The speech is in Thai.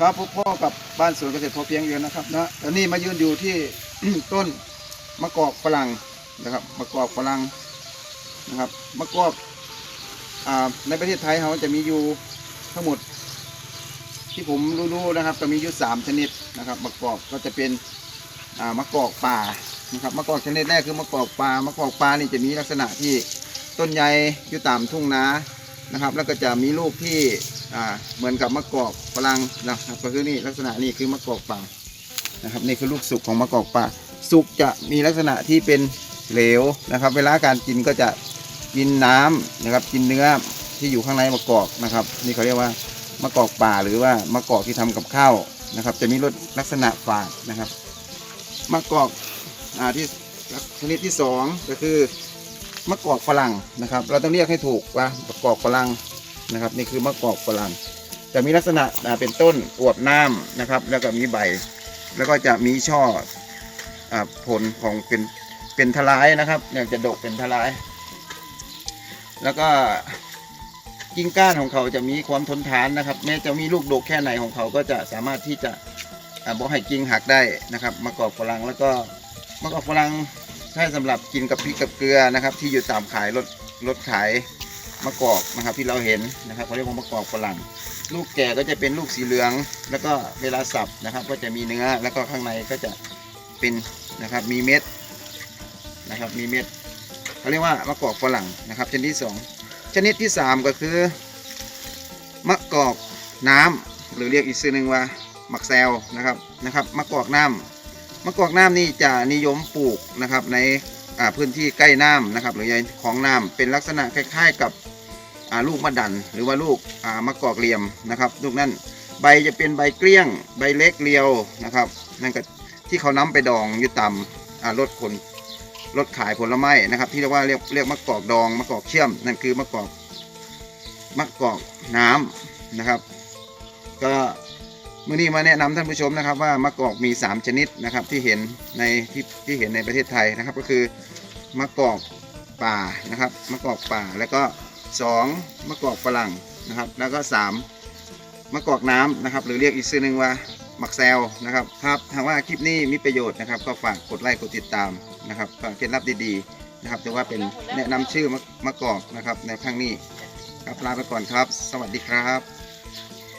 ครับพบพ่อกับบ้านสวนเกษตรพอเพียงอยู่นะครับนะตอนนี้มายืนอยู่ที่ ต้นมะกอกฝรั่งนะครับมะกอกฝรั่งนะครับมะกอกอ่าในประเทศไทยเขาจะมีอยู่ทั้งหมด ที่ผมรู้ๆนะครับ ก็มีอยู่สามชนิดนะครับมะกอกก็จะเป็นอ่ามะกอกป่านะครับมะกอกชนิดแรกคือมะกอกป่ามะกอกป่านี่จะมีลักษณะที่ต้นใหญ่อยู่ตามทุ่งนา นะครับ แล้วก็จะมีลูกที่เหมือนกับมะกอกฝรั่งนะครับก็คือนี่ลักษณะนี่คือมะกอกป่านะครับนี่คือลูกสุกของมะกอกป่า สุกจะมีลักษณะที่เป็นเหลวนะครับ เวลาการกินก็จะกินน้ำนะครับกินเนื้อที่อยู่ข้างในมะกอกนะครับ นี่เขาเรียกว่ามะกอกป่าหรือว่ามะกอกที่ทำกับข้าวนะครับ จะมีรสลักษณะฝาดนะครับมะกอกอ่าที่ชนิดที่สองก็คือ มะกอกฝรั่งนะครับ เราต้องเรียกให้ถูกว่ามะกอกฝรั่งนะครับ นี่คือมะกอกฝรั่งจะมีลักษณะเป็นต้นอวบน้ำนะครับ แล้วก็มีใบ แล้วก็จะมีช่ออผลของเป็นเป็นทลายนะครับเนี่ยจะดกเป็นทลาย แล้วก็กิ่งก้านของเขาจะมีความทนทานนะครับ แม้จะมีลูกดกแค่ไหนของเขาก็จะสามารถที่จะอ่าบอกให้กิ่งหักได้นะครับมะกอกฝรั่งแล้วก็มะกอกฝรั่ง ใช้สำหรับกินกับพริกกับเกลือนะครับ ที่อยู่ตามขายรถรถขายมะกอกนะครับ ที่เราเห็นนะครับเขาเรียกว่ามะกอกฝรั่ง ลูกแก่ก็จะเป็นลูกสีเหลือง แล้วก็เวลาสับนะครับ ก็จะมีเนื้อแล้วก็ข้างในก็จะเป็นนะครับมีเม็ดนะครับมีเม็ดเขาเรียกว่ามะกอกฝรั่งนะครับชนิดที่สองชนิดที่ 3 ก็คือมะกอกน้ำหรือเรียกอีกชื่อหนึ่งว่ามักแซวนะครับนะครับมะกอกน้ำ มะกอกน้ำนี่จะนิยมปลูกนะครับในพื้นที่ใกล้น้ำนะครับ หรือในของน้ำเป็นลักษณะคล้ายๆกับลูกมะดัน หรือว่าลูกมะกอกเหลี่ยมนะครับลูกนั้นใบจะเป็นใบเกลี้ยง ใบเล็กเรียวนะครับนั่นก็ที่เขานำไปดองอยู่ต่ำอ่ารถผลรถขายผลไม้นะครับ ที่เรียกว่าเรียกเรียกมะกอกดองมะกอกเชื่อมนั่นคือมะกอกมะกอกน้ำนะครับ ก็ มื่อนี้มาแนะนำท่านผู้ชมนะครับว่ามะกอกมี 3 ชนิดนะครับที่เห็นในที่ที่เห็นในประเทศไทยนะครับ ก็คือมะกอกป่านะครับมะกอกป่าแล้วก็ 2มะกอกฝรั่งนะครับ แล้วก็ 3มะกอกน้ำนะครับ หรือเรียกอีกชื่อหนึ่งว่ามักแซวนะครับครับหากว่าคลิปนี้มีประโยชน์นะครับ ก็ฝากกดไลค์กดติดตามนะครับฝากเคล็ดลับดีๆนะครับถือว่าเป็นแนะนำชื่อมะมะกอกนะครับในครั้งนี้ครับลาไปก่อนครับ สวัสดีครับ